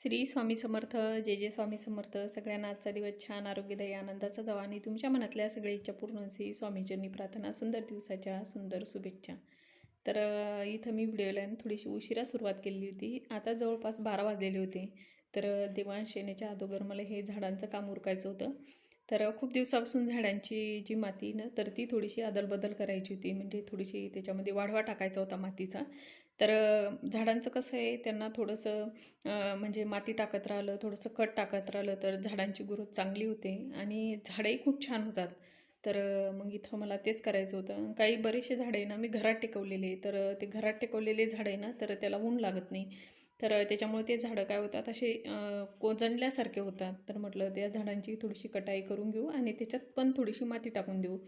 श्री स्वामी समर्थ जे जे स्वामी समर्थ. सगळ्यांना आजचा दिवस छान आरोग्यदायी आनंदाचा जावा आणि तुमच्या मनातल्या सगळ्या इच्छा पूर्ण असे स्वामीजींनी प्रार्थना सुंदर दिवसाच्या सुंदर शुभेच्छा. तर इथं मी व्हिडिओला थोडीशी उशिरा सुरुवात केलेली होती. आता जवळपास बारा वाजलेले होते. तर अ, देवांश येण्याच्या अगोदर मला हे झाडांचं काम उरकायचं होतं. तर खूप दिवसापासून झाडांची जी माती ना तर ती थोडीशी अदलबदल करायची होती. म्हणजे थोडीशी त्याच्यामध्ये वाढवा टाकायचा होता मातीचा. तर झाडांचं कसं आहे त्यांना थोडंसं म्हणजे माती टाकत राहिलं थोडंसं खत टाकत राहिलं तर झाडांची ग्रोथ चांगली होते आणि झाडंही खूप छान होतात. तर मग इथं मला तेच करायचं होतं. काही बरेचसे झाडं आहे ना मी घरात टिकवलेले तर ते घरात टेकवलेले झाडं आहे ना तर त्याला ऊन लागत नाही. तर त्याच्यामुळे ते झाडं काय होतात असे कोजणल्यासारखे होतात. तर म्हटलं त्या झाडांची थोडीशी कटाई करून घेऊ आणि त्याच्यात पण थोडीशी माती टाकून देऊ.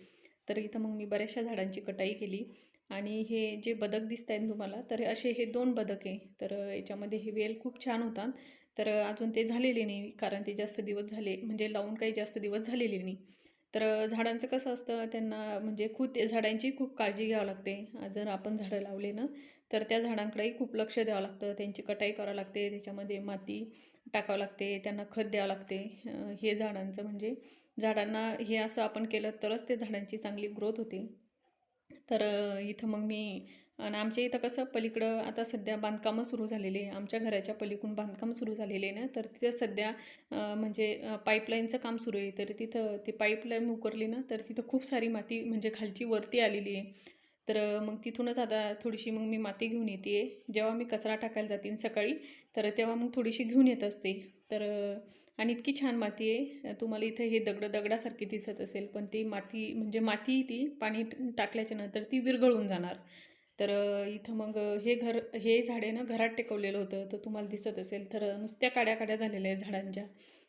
तर इथं मग मी बऱ्याचशा झाडांची कटाई केली. आणि हे जे बदक दिसत आहेत तुम्हाला तर असे हे दोन बदक आहे. तर याच्यामध्ये हे वेल खूप छान होतात. तर अजून ते झालेले नाही कारण ते जास्त दिवस झाले म्हणजे लावून काही जास्त दिवस झालेले नाही. तर झाडांचं कसं असतं त्यांना म्हणजे खूप ते झाडांची खूप काळजी घ्यावी लागते. जर आपण झाडं लावले ना तर त्या झाडांकडेही खूप लक्ष द्यावं लागतं. त्यांची कटाई करावं लागते त्याच्यामध्ये माती टाकावं लागते त्यांना खत द्यावं लागते. हे झाडांचं म्हणजे झाडांना हे असं आपण केलं तरच ते झाडांची चांगली ग्रोथ होते. तर इथं मग मी आणि आमच्या इथं कसं पलीकडं आता सध्या बांधकामं सुरू झालेली आहे. आमच्या घराच्या पलीकडून बांधकाम सुरू झालेले आहे ना तर तिथं सध्या म्हणजे पाईपलाईनचं काम सुरू आहे. तर तिथं ते पाईपलाईन उकरली ना तर तिथं खूप सारी माती म्हणजे खालची वरती आलेली आहे. तर मग तिथूनच आता थोडीशी मग मी माती घेऊन येते. जेव्हा मी कचरा टाकायला जाते सकाळी तर तेव्हा मग थोडीशी घेऊन येत असते. तर आणि इतकी छान माती आहे. तुम्हाला इथं हे दगड दगडासारखी दिसत असेल पण ती माती म्हणजे माती ती पाणी टाकल्याच्या नंतर ती विरघळून जाणार. तर इथं मग हे घर हे झाडे ना घरात टेकवलेलं होतं तर तुम्हाला दिसत असेल. तर नुसत्या काड्या काड्या झालेल्या आहेत झाडांच्या.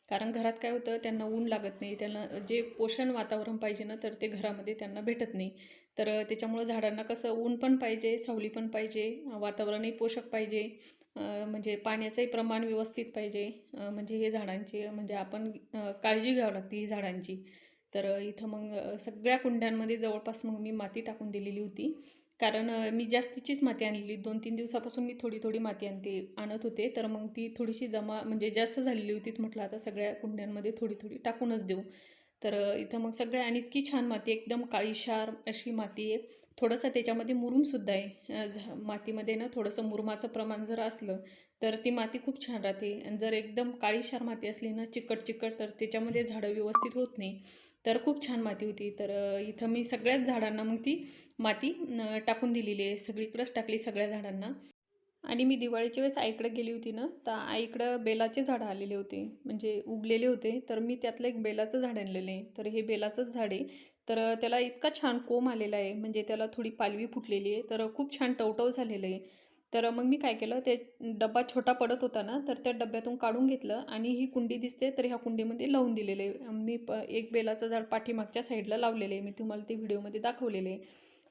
कारण घरात काय होतं त्यांना ऊन लागत नाही त्यांना जे पोषण वातावरण पाहिजे ना तर ते घरामध्ये त्यांना भेटत नाही. तर त्याच्यामुळं झाडांना कसं ऊन पण पाहिजे सावली पण पाहिजे वातावरणही पोषक पाहिजे म्हणजे पाण्याचंही प्रमाण व्यवस्थित पाहिजे म्हणजे हे झाडांची म्हणजे आपण काळजी घ्यावी लागते ही झाडांची. तर इथं मग सगळ्या कुंड्यांमध्ये जवळपास मग मी माती टाकून दिलेली होती. कारण मी जास्तीचीच माती आणलेली. दोन तीन दिवसापासून मी थोडी थोडी माती आणते आणत होते. तर मग ती थोडीशी जमा म्हणजे जास्त झालेली होती. म्हटलं आता सगळ्या कुंड्यांमध्ये थोडी थोडी टाकूनच देऊ. तर इथं मग सगळ्या आणि इतकी छान माती आहे, एकदम काळीशार अशी माती आहे. थोडंसं त्याच्यामध्ये मुरुमसुद्धा आहे. झा मातीमध्ये ना थोडंसं मुरुमाचं प्रमाण जर असलं तर ती माती खूप छान राहते. आणि जर एकदम काळीशार माती असली ना चिकट चिकट तर त्याच्यामध्ये झाडं व्यवस्थित होत नाही. तर खूप छान माती होती. तर इथं मी सगळ्याच झाडांना मग ती माती टाकून दिलेली आहे. सगळीकडंच टाकली सगळ्या झाडांना. आणि मी दिवाळीच्या वेळेस आईकडं गेली होती ना तर आईकडं बेलाचे झाडं आलेले होते. म्हणजे उगलेले होते. तर मी त्यातलं एक बेलाचं झाड आणलेलं आहे. तर हे बेलाचंच झाड आहे. तर त्याला इतका छान कोंब आलेला आहे. म्हणजे त्याला थोडी पालवी फुटलेली आहे. तर खूप छान टवटव झालेलं आहे. तर मग मी काय केलं ते डब्बा छोटा पडत होता ना तर त्या डब्यातून काढून घेतलं आणि ही कुंडी दिसते तर ह्या कुंडीमध्ये लावून दिलेले. मी प एक बेलाचं झाड पाठीमागच्या साईडला लावलेले आहे. मी तुम्हाला ते व्हिडिओमध्ये दाखवलेले आहे.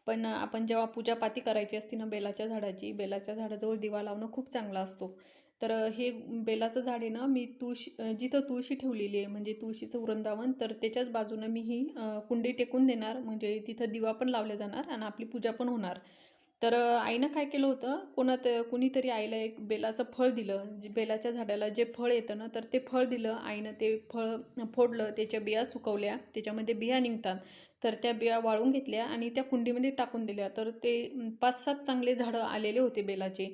पण आपण जेव्हा पूजापाती करायची असते ना बेलाच्या झाडाची बेलाच्या झाडाजवळ दिवा लावणं खूप चांगला असतो. तर हे बेलाचं झाड आहे ना मी तुळशी जिथं तुळशी ठेवलेली आहे म्हणजे तुळशीचं वृंदावन तर त्याच्याच बाजूनं मी ही कुंडी टेकून देणार. म्हणजे तिथं दिवा पण लावल्या जाणार आणि आपली पूजा पण होणार. तर आईनं काय केलं होतं कोणात कुणीतरी आईला एक बेलाचं फळ दिलं जे बेलाच्या झाडाला जे फळ येतं ना तर ते फळ दिलं आईनं ते फळ फोडलं त्याच्या बिया सुकवल्या त्याच्यामध्ये बिया निघतात. तर त्या बिया वाळून घेतल्या आणि त्या कुंडीमध्ये टाकून दिल्या. तर ते पाच सात चांगले झाडं आलेले होते बेलाचे.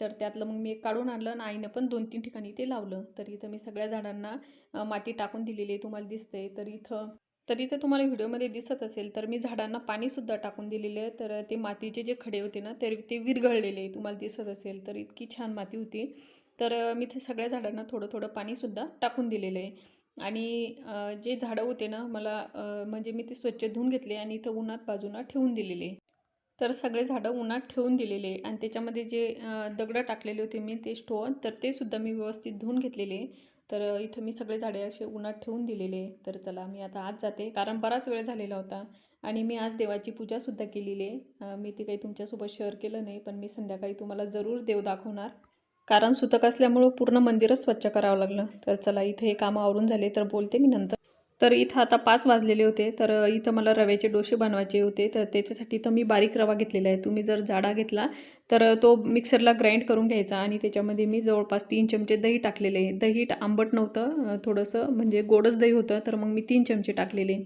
तर त्यातलं मग मी एक काढून आणलं आणि आईनं पण दोन तीन ठिकाणी ते लावलं. तर इथं मी सगळ्या झाडांना माती टाकून दिलेली आहे तुम्हाला दिसते तर इथं तर इथे तुम्हाला व्हिडिओमध्ये दिसत असेल तर मी झाडांना पाणीसुद्धा टाकून दिलेलं आहे. तर ते मातीचे जे खडे होते ना तर ते विरघळलेले तुम्हाला दिसत असेल तर इतकी छान माती होती. तर मी ते सगळ्या झाडांना थोडं थोडं पाणीसुद्धा टाकून दिलेलं आहे. आणि जे झाडं होते ना मला म्हणजे मी ते स्वच्छ धुवून घेतले आणि इथं उन्हात बाजूला ठेवून दिलेले तर सगळे झाडं उन्हात ठेवून दिलेले आणि त्याच्यामध्ये जे दगडं टाकलेले होते मी ते स्टोअर तर ते सुद्धा मी व्यवस्थित धुवून घेतलेले तर इथं मी सगळे झाडे असे उन्हात ठेवून दिलेले तर चला मी आता आज जाते. कारण बराच वेळ झालेला होता. आणि मी आज देवाची पूजासुद्धा केलेली आहे. मी ते काही तुमच्यासोबत शेअर केलं नाही पण मी संध्याकाळी तुम्हाला जरूर देव दाखवणार. कारण सुतक असल्यामुळं पूर्ण मंदिरच स्वच्छ करावं लागलं. तर चला इथे हे कामं आवरून झाले. तर बोलते मी नंतर. तर इथं आता पाच वाजलेले होते तर इथं मला रव्याचे डोसे बनवायचे होते तर त्याच्यासाठी तर मी बारीक रवा घेतलेला आहे. तुम्ही जर जाडा घेतला तर तो मिक्सरला ग्राइंड करून घ्यायचा आणि त्याच्यामध्ये मी जवळपास तीन चमचे दही टाकलेले. दही आंबट नव्हतं थोडंसं म्हणजे गोडच दही होतं तर मग मी तीन चमचे टाकलेले.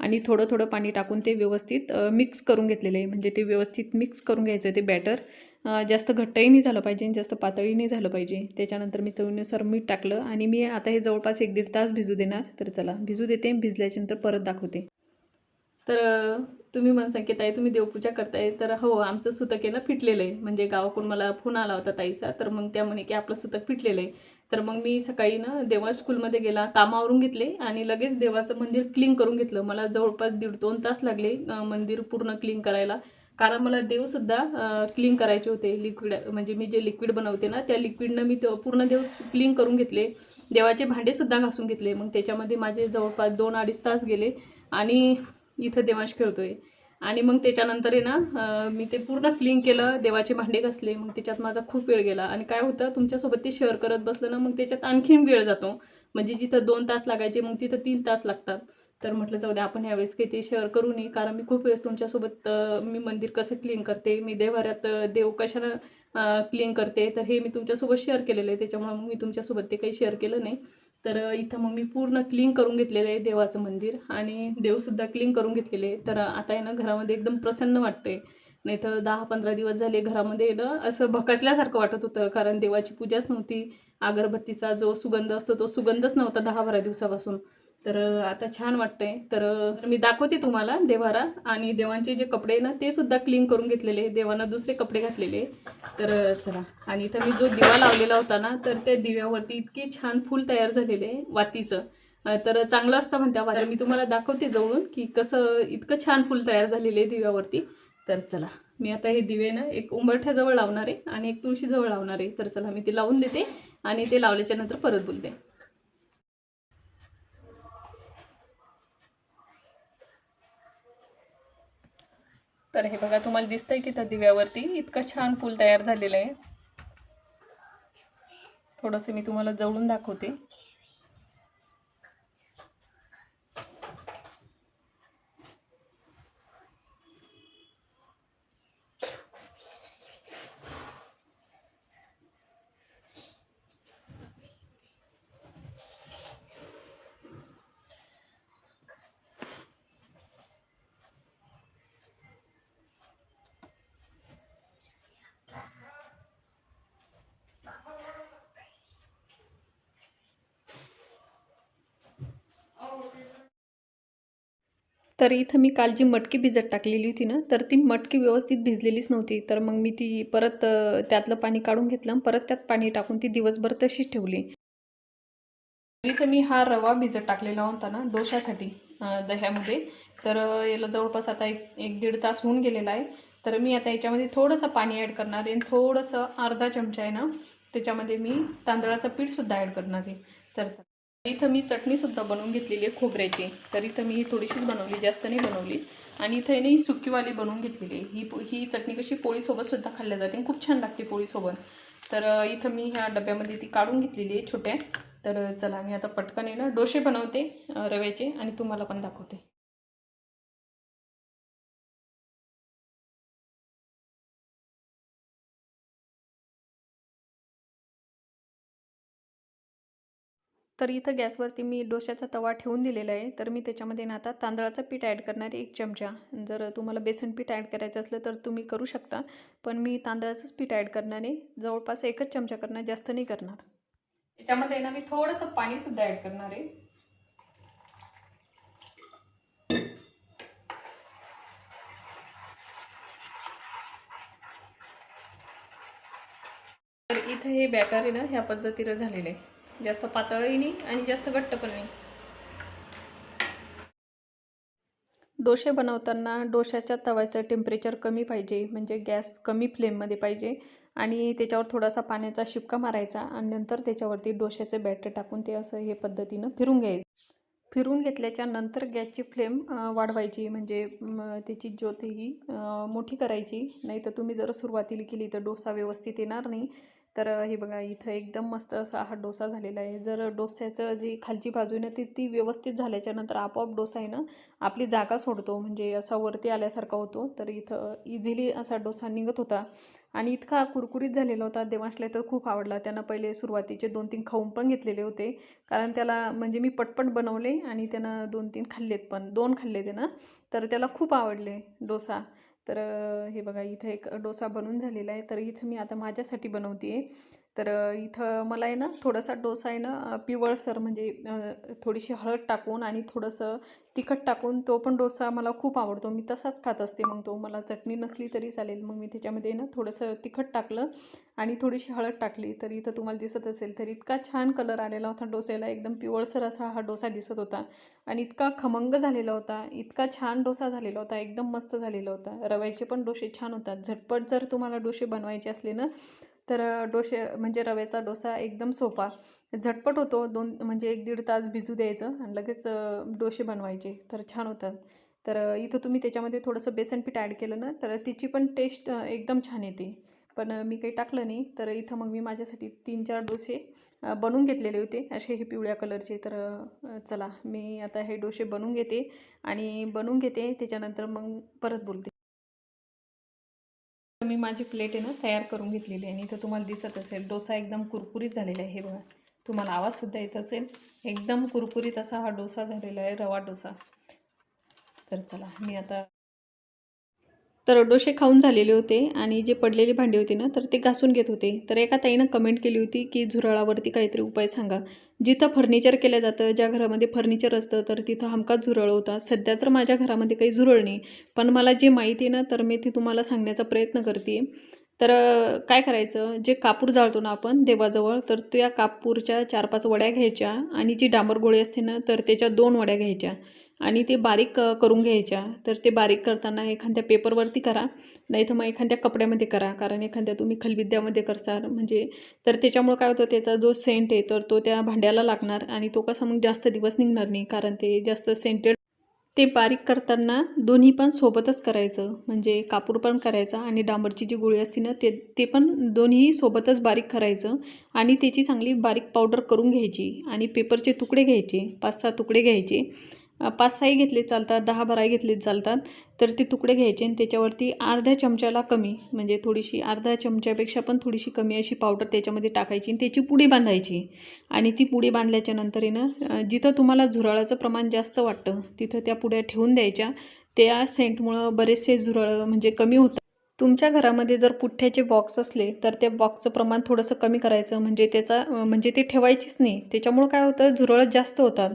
आणि थोडं थोडं पाणी टाकून ते व्यवस्थित मिक्स करून घेतलेले. म्हणजे ते व्यवस्थित मिक्स करून घ्यायचं ते बॅटर जास्त घट्टही नाही झालं पाहिजे जास्त पातळी नाही झालं पाहिजे. त्याच्यानंतर मी चवीनुसार मीठ टाकलं आणि मी आता हे जवळपास एक दीड तास भिजू देणार. तर चला भिजू देते भिजल्याच्यानंतर परत दाखवते. तर तुम्ही मन की ताई तुम्ही देवपूजा करताय. तर हो आमचं सुतक आहे ना फिटलेलं आहे. म्हणजे गावाकडून मला फोन आला होता ताईचा. तर मग त्या म्हणे की आपलं सुतक फिटलेलं आहे. तर मग मी सकाळी ना देवा स्कूलमध्ये गेला कामावरून घेतले आणि लगेच देवाचं मंदिर क्लीन करून घेतलं. मला जवळपास दीड दोन तास लागले मंदिर पूर्ण क्लीन करायला. कारण मला देवसुद्धा क्लीन करायचे होते. लिक्विड म्हणजे मी जे लिक्विड बनवते ना त्या लिक्विडनं मी तो पूर्ण देव क्लीन करून घेतले. देवाचे भांडेसुद्धा घासून घेतले. मग त्याच्यामध्ये माझे जवळपास दोन अडीच तास गेले आणि इथं देवांश खेळतोय. आणि मग त्याच्यानंतर आहे ना मी ते पूर्ण क्लीन केलं देवाचे भांडे घासले. मग त्याच्यात माझा खूप वेळ गेला. आणि काय होतं तुमच्यासोबत ते शेअर करत बसलं ना मग त्याच्यात आणखीन वेळ जातो. म्हणजे जिथं दोन तास लागायचे मग तिथं तीन तास लागतात. तर म्हटलं जाऊ द्या आपण यावेळेस काही ते शेअर करू नये. कारण मी खूप वेळेस तुमच्यासोबत मी मंदिर कसं क्लीन करते मी देवाऱ्यात देव कशानं क्लीन करते तर हे मी तुमच्यासोबत शेअर केलेलं आहे. त्याच्यामुळे मग मी तुमच्यासोबत ते काही शेअर केलं नाही. तर इथं मग मी पूर्ण क्लीन करून घेतलेलं आहे देवाचं मंदिर आणि देवसुद्धा क्लीन करून घेतलेले आहे तर आता आहे ना घरामध्ये एकदम प्रसन्न वाटते नाही तर दहा पंधरा दिवस झाले घरामध्ये ना असं भकासल्यासारखं वाटत होतं. कारण देवाची पूजाच नव्हती. अगरबत्तीचा जो सुगंध असतो तो सुगंधच नव्हता दहा बारा दिवसापासून. तर आता छान वाटतंय. तर मी दाखवते तुम्हाला देवारा आणि देवांचे जे कपडे आहे ना ते सुद्धा क्लीन करून घेतलेले देवांना दुसरे कपडे घातलेले तर चला. आणि इथं मी जो दिवा लावलेला होता ना तर त्या दिव्यावरती इतकी छान फूल तयार झालेले वातीचं. तर चांगलं असतं म्हणत्या वाती मी तुम्हाला दाखवते जवळून की कसं इतकं छान फूल तयार झालेले दिव्यावरती. तर चला. मी आता हे दिवे ना एक उंबरठ्याजवळ लावणार आहे आणि एक तुळशीजवळ लावणार आहे. तर चला मी ते लावून देते आणि ते लावल्याच्या नंतर परत बोलते. तर हे बघा तुम्हाला दिसतंय की त्या दिव्यावरती इतकं छान फूल तयार झालेलं आहे. थोडंसं मी तुम्हाला जवळून दाखवते. तर इथं मी काल जी मटकी भिजत टाकलेली होती ना तर ती मटकी व्यवस्थित भिजलेलीच नव्हती. तर मग मी ती परत त्यातलं पाणी काढून घेतलं परत त्यात पाणी टाकून ती दिवसभर तशीच ठेवली. इथं मी हा रवा भिजत टाकलेला होता ना डोशासाठी दह्यामध्ये. तर याला जवळपास आता एक एक दीड तास होऊन गेलेला आहे. तर मी आता याच्यामध्ये थोडंसं पाणी ॲड करणार आहे आणि थोडंसं अर्धा चमचा आहे ना त्याच्यामध्ये मी तांदळाचं पीठसुद्धा ॲड करणार आहे. तर इथं मी चटणीसुद्धा बनवून घेतलेली आहे खोबऱ्याची. तर इथं मी ही थोडीशीच बनवली जास्त नाही बनवली. आणि इथं आहे ही सुकीवाली बनवून घेतलेली आहे. ही ही चटणी कशी पोळीसोबतसुद्धा खाल्ली खाल्ल्या जाते आणि खूप छान लागते पोळीसोबत. तर इथं मी ह्या डब्यामध्ये ती काढून घेतलेली आहे छोट्या. तर चला मी आता पटकन आहे ना डोसे बनवते रव्याचे आणि तुम्हाला पण दाखवते. तर इथं गॅसवरती मी डोशाचा तवा ठेवून दिलेला आहे. तर मी त्याच्यामध्ये ना आता तांदळाचं पीठ ॲड करणार आहे एक चमचा. जर तुम्हाला बेसन पीठ ॲड करायचं असलं तर तुम्ही करू शकता पण मी तांदळाचंच पीठ ॲड करणार आहे. जवळपास एकच चमचा करणार जास्त नाही करणार. याच्यामध्ये ना मी थोडंसं पाणीसुद्धा ॲड करणार आहे. तर इथं हे बॅटर आहे ना ह्या पद्धतीनं झालेलं आहे. जास्त पातळही नाही आणि जास्त घट्ट पण नाही डोसे बनवताना डोशाच्या तव्याचं टेम्परेचर कमी पाहिजे म्हणजे गॅस कमी फ्लेममध्ये पाहिजे आणि त्याच्यावर थोडासा पाण्याचा शिपका मारायचा आणि नंतर त्याच्यावरती डोश्याचं बॅटर टाकून ते असं हे पद्धतीनं फिरून घ्यायचं. फिरून घेतल्याच्या नंतर गॅसची फ्लेम वाढवायची म्हणजे त्याची ज्योत ही मोठी करायची. नाही तर तुम्ही जर सुरुवातीला केली तर डोसा व्यवस्थित येणार नाही. तर हे बघा इथं एकदम मस्त असा हा डोसा झालेला आहे. जर डोस्याचं जी खालची बाजू आहे ना ती ती व्यवस्थित झाल्याच्यानंतर आपोआप डोसा आहे ना आपली जागा सोडतो. म्हणजे असा वरती आल्यासारखा होतो. तर इथं इझिली असा डोसा निघत होता. आणि इतका कुरकुरीत झालेला होता. देवांशला तर खूप आवडला. त्यांना पहिले सुरुवातीचे दोन तीन खाऊन पण घेतलेले होते. कारण त्याला म्हणजे मी पटपट बनवले आणि त्यानं दोन तीन खाल्लेत पण. दोन खाल्ले त्यानं. तर त्याला खूप आवडले डोसा. तर हे बघा इथं एक डोसा बनून झालेला आहे. तर इथं मी आता माझ्यासाठी बनवते आहे तर इथं मला आहे ना थोडासा डोसा आहे ना पिवळसर म्हणजे थोडीशी हळद टाकून आणि थोडंसं तिखट टाकून तो पण डोसा मला खूप आवडतो. मी तसाच खात असते मग तो. मला चटणी नसली तरी चालेल. मग मी त्याच्यामध्ये ना थोडंसं तिखट टाकलं आणि थोडीशी हळद टाकली. तर इथं तुम्हाला दिसत असेल तर इतका छान कलर आलेला होता डोस्याला. एकदम पिवळसर असा हा डोसा दिसत होता आणि इतका खमंग झालेला होता. इतका छान डोसा झालेला होता. एकदम मस्त झालेला होता. रव्याचे पण डोसे छान होतात. झटपट जर तुम्हाला डोसे बनवायचे असले ना तर डोसे म्हणजे रव्याचा डोसा एकदम सोपा. झटपट होतो दोन म्हणजे एक दीड तास भिजू द्यायचं आणि लगेच डोसे बनवायचे. तर छान होतात. तर इथं तुम्ही त्याच्यामध्ये थोडंसं बेसन पीठ ॲड केलं ना तर तिची पण टेस्ट एकदम छान येते. पण मी काही टाकलं नाही. तर इथं मग मी माझ्यासाठी तीन चार डोसे बनवून घेतलेले होते. असे हे पिवळ्या कलरचे. तर चला मी आता हे डोसे बनवून घेते आणि बनवून घेते. त्याच्यानंतर मग परत बोलते. माझी प्लेट आहे ना तयार करून घेतलेली आहे. आणि इथं तुम्हाला दिसत असेल डोसा एकदम कुरकुरीत झालेला आहे. हे बघा तुम्हाला आवाजसुद्धा येत असेल. एकदम कुरकुरीत असा हा डोसा झालेला आहे रवा डोसा. तर चला मी आता तर डोसे खाऊन झालेले होते आणि जे पडलेली भांडी होती ना तर ते घासून घेत होते. तर एका ताईनं कमेंट केली होती की झुरळावरती काहीतरी उपाय सांगा. जिथं फर्निचर केलं जातं ज्या घरामध्ये फर्निचर असतं तर तिथं हमकाच झुरळ होतात सध्या तर माझ्या घरामध्ये काही झुरळ नाही. पण मला जे माहिती आहे ना तर मी ते तुम्हाला सांगण्याचा प्रयत्न करते तर काय करायचं? जे कापूर जाळतो ना आपण देवाजवळ तर त्या कापूरच्या चार पाच वड्या घ्यायच्या आणि जी डांबर गोळी असते ना तर त्याच्या दोन वड्या घ्यायच्या. आणि ते बारीक करून घ्यायच्या. तर ते बारीक करताना एखाद्या पेपरवरती करा. नाही तर मग एखाद्या कपड्यामध्ये करा. कारण एखाद्या तुम्ही खलबिद्यामध्ये करसाल. म्हणजे तर त्याच्यामुळं काय होतं त्याचा जो सेंट आहे तर तो त्या भांड्याला लागणार आणि तो कसा मग जास्त दिवस निघणार नाही. कारण ते जास्त सेंटेड ते बारीक करताना दोन्ही पण सोबतच करायचं. म्हणजे कापूर पण करायचा आणि डांबरची जी गोळी असते ना ते ते पण दोन्ही सोबतच बारीक करायचं आणि त्याची चांगली बारीक पावडर करून घ्यायची आणि पेपरचे तुकडे घ्यायचे. पाच सहा तुकडे घ्यायचे. पाच सहाही घेतले चालतात दहा बाराही घेतले चालतात. तर ते तुकडे घ्यायचे आणि त्याच्यावरती अर्ध्या चमच्याला कमी म्हणजे थोडीशी अर्ध्या चमच्यापेक्षा पण थोडीशी कमी अशी पावडर त्याच्यामध्ये टाकायची आणि त्याची पुडी बांधायची. आणि ती पुडी बांधल्याच्या नंतरनं जिथं तुम्हाला झुरळाचं प्रमाण जास्त वाटतं तिथं त्या पुड्या ठेवून द्यायच्या. त्या सेंटमुळं बरेचसे झुरळ म्हणजे कमी होतं तुमच्या घरामध्ये जर पुठ्ठ्याचे बॉक्स असले तर त्या बॉक्सचं प्रमाण थोडंसं कमी करायचं. म्हणजे त्याचा म्हणजे ते ठेवायचीच नाही. त्याच्यामुळं काय होतं? झुरळच जास्त होतात.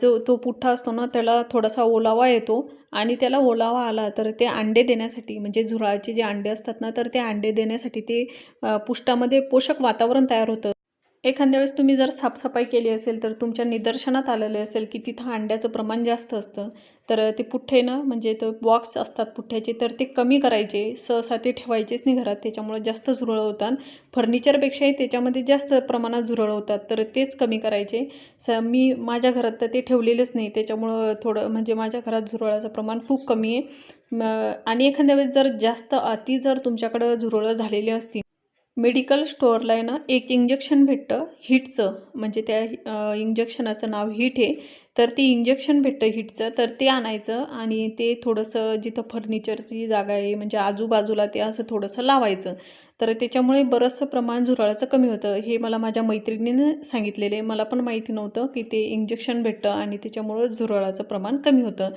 जो तो पुठ्ठा असतो ना त्याला थोडासा ओलावा येतो आणि त्याला ओलावा आला तर ते अंडे देण्यासाठी म्हणजे झुरळाचे जे अंडे असतात ना तर ते अंडे देण्यासाठी ते पुष्टामध्ये पोषक वातावरण तयार होतं. एखाद्या वेळेस तुम्ही जर साफसफाई केली असेल तर तुमच्या निदर्शनात आलेले असेल की तिथं अंड्याचं प्रमाण जास्त असतं. तर ते पुठ्ठे ना म्हणजे तर बॉक्स असतात पुठ्ठ्याचे तर ते कमी करायचे सहसा ते ठेवायचेच नाही घरात त्याच्यामुळे जास्त झुरळ होतात. फर्निचरपेक्षाही त्याच्यामध्ये जास्त प्रमाणात झुरळ होतात तर तेच कमी करायचे. स मी माझ्या घरात तर ते ठेवलेलेच नाही त्याच्यामुळं थोडं म्हणजे माझ्या घरात झुरळाचं प्रमाण खूप कमी आहे. आणि एखाद्या वेळेस जर जास्त अति जर तुमच्याकडं झुरळं झालेली असतील मेडिकल स्टोअरला आहे ना एक इंजेक्शन भेटतं हिटचं म्हणजे त्या इंजेक्शनाचं नाव हिट आहे. तर ते इंजेक्शन भेटतं हिटचं तर ते आणायचं आणि ते थोडंसं जिथं फर्निचरची जागा आहे म्हणजे आजूबाजूला ते असं थोडंसं लावायचं. तर त्याच्यामुळे बरंचसं प्रमाण झुरळाचं कमी होतं. हे मला माझ्या मैत्रिणीनं सांगितलेले. मला पण माहिती नव्हतं की ते इंजेक्शन भेटतं आणि त्याच्यामुळं झुरळाचं प्रमाण कमी होतं.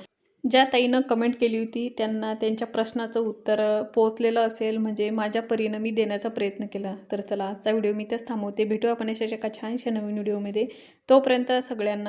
ज्या ताईनं कमेंट केली होती त्यांना त्यांच्या प्रश्नाचं उत्तर पोचलेलं असेल म्हणजे माझ्या परीनं मी देण्याचा प्रयत्न केला. तर चला आजचा व्हिडिओ मी त्याच थांबवते. भेटू आपण अशा एका छानशा नवीन व्हिडिओमध्ये. तोपर्यंत सगळ्यांना